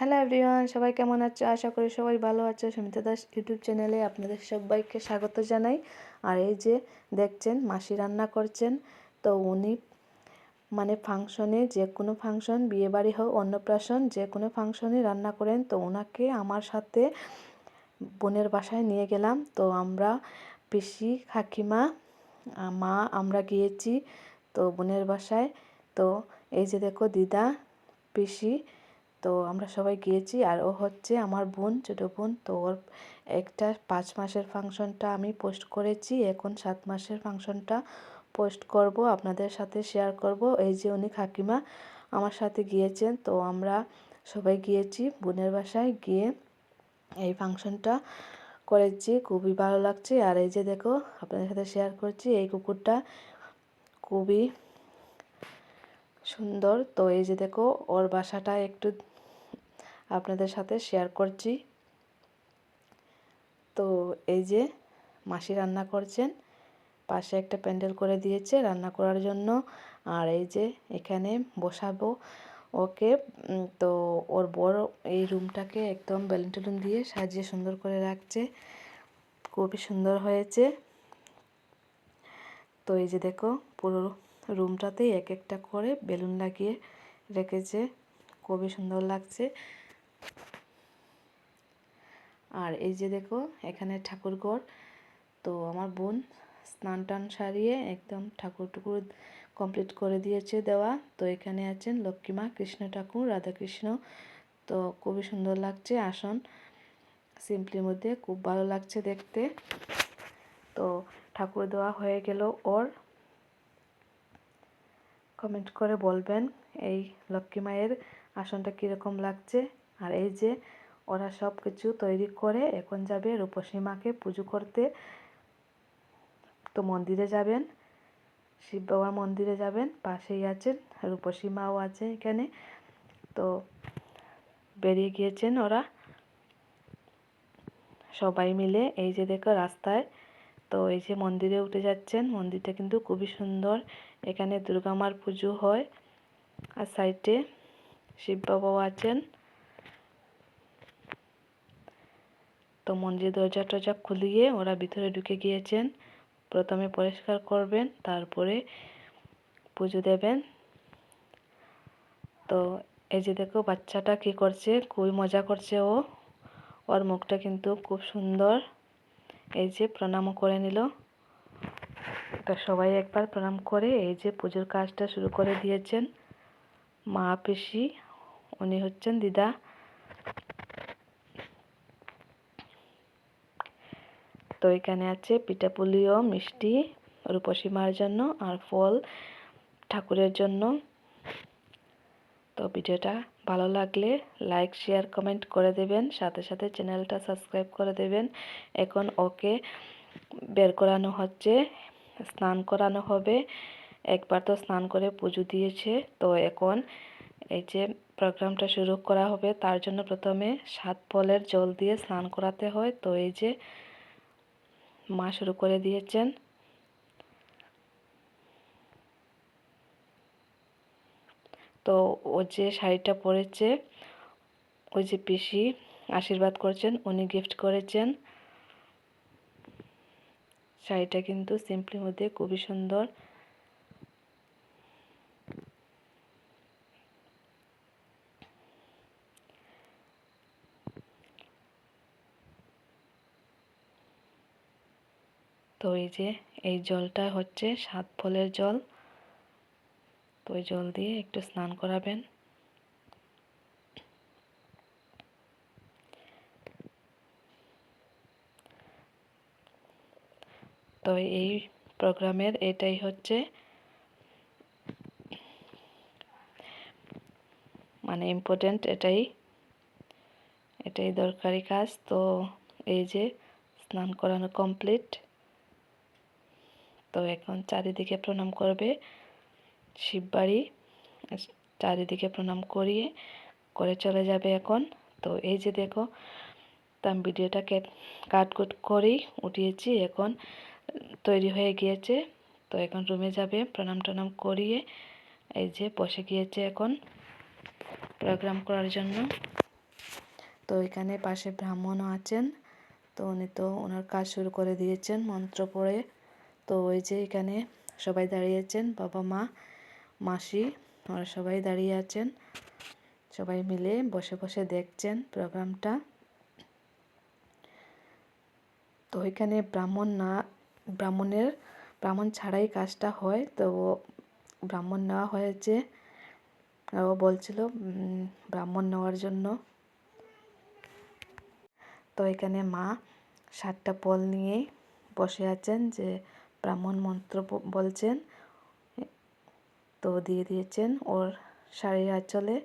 Hello everyone, সবাই কেমন আছো? আশা করি সবাই ভালো আছো। সুমিতা দাস ইউটিউব চ্যানেলে আপনাদের সবাইকে স্বাগত জানাই। আর এই যে দেখছেন, মাসি রান্না করছেন। তো উনি মানে ফাংশনে যে কোনো ফাংশন বিয়েবাড়ি হোক, অন্নপ্রাশন, যে কোনো ফাংশনে রান্না করেন, তো ওনাকে আমার সাথে বোনের বাসায় নিয়ে গেলাম। তো আমরা পিসি, কাকিমা, মা, আমরা গিয়েছি তো বোনের বাসায়। তো এই যে দেখো দিদা, পিসি তো আমরা সবাই গিয়েছি আর ও হচ্ছে আমার বোন, ছোটো বোন। তো ওর একটা পাঁচ মাসের ফাংশনটা আমি পোস্ট করেছি। এখন সাত মাসের ফাংশনটা পোস্ট করব, আপনাদের সাথে শেয়ার করব। এই যে উনি কাকিমা আমার সাথে গিয়েছেন, তো আমরা সবাই গিয়েছি বোনের বাসায় গিয়ে এই ফাংশনটা করেছি। খুবই ভালো লাগছে। আর এই যে দেখো, আপনাদের সাথে শেয়ার করছি, এই কুকুরটা খুবই সুন্দর। তো এই যে দেখো, ওর বাসাটা একটু আপনাদের সাথে শেয়ার করছি। তো এই যে মাসি রান্না করছেন, পাশে একটা প্যান্ডেল করে দিয়েছে রান্না করার জন্য। আর এই যে এখানে বসাবো ওকে। তো ওর বড় এই রুমটাকে একদম বেলুন টেলুন দিয়ে সাজিয়ে সুন্দর করে রাখছে। খুবই সুন্দর হয়েছে। তো এই যে দেখো, পুরো রুমটাতে এক একটা করে বেলুন লাগিয়ে রেখেছে। খুবই সুন্দর লাগছে। আর এই যে দেখো, এখানে ঠাকুরঘর তো আমার বোন স্নান টান সারিয়ে একদম ঠাকুর টুকুর কমপ্লিট করে দিয়েছে দেওয়া। তো এখানে আছেন লক্ষ্মীমা কৃষ্ণ ঠাকুর, রাধাকৃষ্ণ। তো খুবই সুন্দর লাগছে আসন। সিম্পলির মধ্যে খুব ভালো লাগছে দেখতে। তো ঠাকুর দেওয়া হয়ে গেল ওর। কমেন্ট করে বলবেন এই লক্ষ্মী মায়ের আসনটা কীরকম লাগছে। আর এই যে ওরা সব কিছু তৈরি করে এখন যাবে রূপসী মাকে পুজো করতে। তো মন্দিরে যাবেন, শিব বাবার মন্দিরে যাবেন, পাশেই আছেন, রূপসী মাও আছে এখানে। তো বেরিয়ে গিয়েছেন ওরা। সবাই মিলে এই যে দেখো রাস্তায়, তো এই যে মন্দিরে উঠে যাচ্ছেন। মন্দিরটা কিন্তু খুবই সুন্দর। এখানে দুর্গা মার পুজো হয়। আর সাইডে শিব বাবাও আছেন। তো মন্দির দরজা টরজা খুলিয়ে ওরা ভিতরে ঢুকে গিয়েছেন। প্রথমে পরিষ্কার করবেন, তারপরে পুজো দেবেন। তো এই যে দেখো, বাচ্চাটা কি করছে? খুবই মজা করছে ও। ওর মুখটা কিন্তু খুব সুন্দর। এই যে প্রণামও করে নিল। তো সবাই একবার প্রণাম করে এই যে পুজোর কাজটা শুরু করে দিয়েছেন। মা পিসি, উনি হচ্ছেন দিদা। তো এখানে আছে পিঠাপুলি ও মিষ্টি, রূপসী মার জন্য আর ফল ঠাকুরের জন্য। তো ভিডিওটা ভালো লাগলে লাইক, শেয়ার, কমেন্ট করে দেবেন। সাথে সাথে চ্যানেলটা সাবস্ক্রাইব করে দেবেন। এখন ওকে বের করানো হচ্ছে, স্নান করানো হবে। একবার তো স্নান করে পুজো দিয়েছে। তো এখন এই যে প্রোগ্রামটা শুরু করা হবে, তার জন্য প্রথমে সাত ফলের জল দিয়ে স্নান করাতে হয়। তো এই যে মা শুরু করে দিয়েছেন। তো ও যে শাড়িটা পরেছে, ওই যে পিসি আশীর্বাদ করছেন, উনি গিফট করেছেন। শাড়িটা কিন্তু সিম্পলির মধ্যে খুবই সুন্দর। তো এই যে, এই জলটা হচ্ছে সাত ফলের জল। তো ওই জল দিয়ে একটু স্নান করাবেন। তো এই প্রোগ্রামের এটাই হচ্ছে মানে ইম্পর্টেন্ট এটাই এটাই দরকারি কাজ। তো এই যে, স্নান করানো কমপ্লিট তো এখন চারিদিকে প্রণাম করবে শিববাড়ি চারিদিকে প্রণাম করিয়ে করে চলে যাবে এখন। তো এই যে দেখো, তো আমি ভিডিওটাকে কাটকুট করেই উঠিয়েছি এখন, তৈরি হয়ে গিয়েছে। তো এখন রুমে যাবে, প্রণাম টনাম করিয়ে এই যে বসে গিয়েছে এখন প্রোগ্রাম করার জন্য। তো এখানে পাশে ব্রাহ্মণও আছেন। তো উনি তো ওনার কাজ শুরু করে দিয়েছেন মন্ত্র পড়ে। তো ওই যে এখানে সবাই দাঁড়িয়েছেন বাবা, মা, মাসি, ওরা সবাই দাঁড়িয়ে আছেন। সবাই মিলে বসে বসে দেখছেন প্রোগ্রামটা। তো এখানে ব্রাহ্মণ না, ব্রাহ্মণের, ব্রাহ্মণ ছাড়াই কাজটা হয়। তো ব্রাহ্মণ নেওয়া হয়েছে। ও বলছিল ব্রাহ্মণ নেওয়ার জন্য। তো এখানে মা সাতটা পল নিয়ে বসে আছেন যে ব্রাহ্মণ মন্ত্র বলছেন তো দিয়ে দিয়েছেন ওর শাড়ির আঁচলে।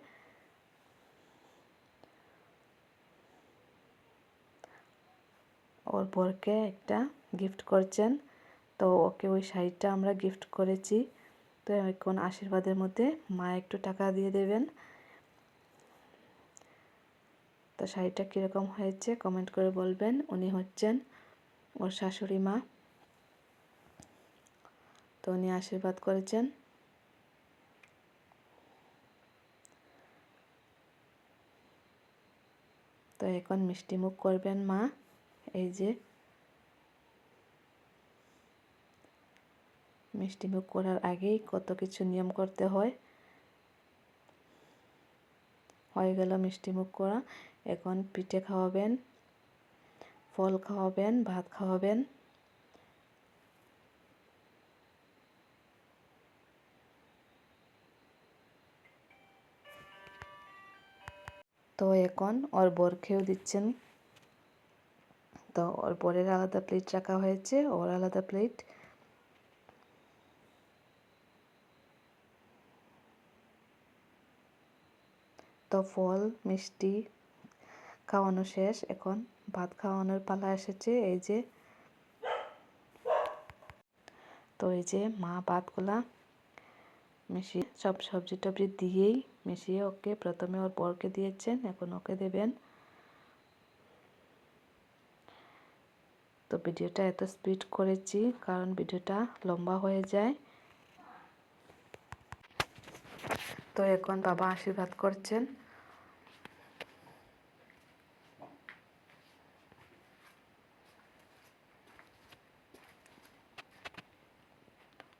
ওর বরকে একটা গিফট করছেন, তো ওকে ওই শাড়িটা আমরা গিফট করেছি। তো এখন আশীর্বাদের মধ্যে মা একটু টাকা দিয়ে দেবেন। তো শাড়িটা কীরকম হয়েছে কমেন্ট করে বলবেন। উনি হচ্ছেন ওর শাশুড়ি মা। তো উনি আশীর্বাদ করেছেন। তো এখন মিষ্টি মুখ করবেন মা, এই যে। মিষ্টি মুখ করার আগেই কত কিছু নিয়ম করতে হয়। হয়ে গেল মিষ্টি মুখ করা। এখন পিঠে খাওয়াবেন, ফল খাওয়াবেন, ভাত খাওয়াবেন। তো এখন ওর বরকেও দিচ্ছেন। তো ওর বরের আলাদা প্লেট রাখা হয়েছে, ওর আলাদা প্লেট তো ফল, মিষ্টি খাওয়ানো শেষ। এখন ভাত খাওয়ানোর পালা এসেছে, এই যে। তো এই যে মা ভাতগুলা মিশিয়ে সব সবজি টবজি দিয়েই মিশিয়ে ওকে প্রথমে ওর বরকে দিয়েছেন, এখন ওকে দেবেন। তো ভিডিওটা এত স্পিড করেছি, কারণ ভিডিওটা লম্বা হয়ে যায়। তো এখন বাবা আশীর্বাদ করছেন।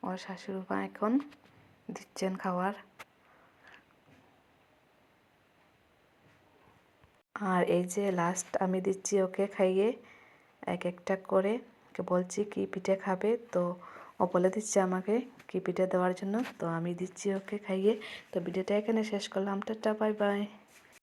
ওর শাশুড়ি মা এখন দিচ্ছেন খাবার আর এই যে লাস্ট আমি দিচ্ছি ওকে খাইয়ে, এক একটা করে। ওকে বলছি, কি পিঠে খাবে? তো ও বলে দিচ্ছে আমাকে কি পিঠে দেওয়ার জন্য। তো আমি দিচ্ছি ওকে খাইয়ে। তো ভিডিওটা এখানে শেষ করলাম। Ta-ta, bye bye.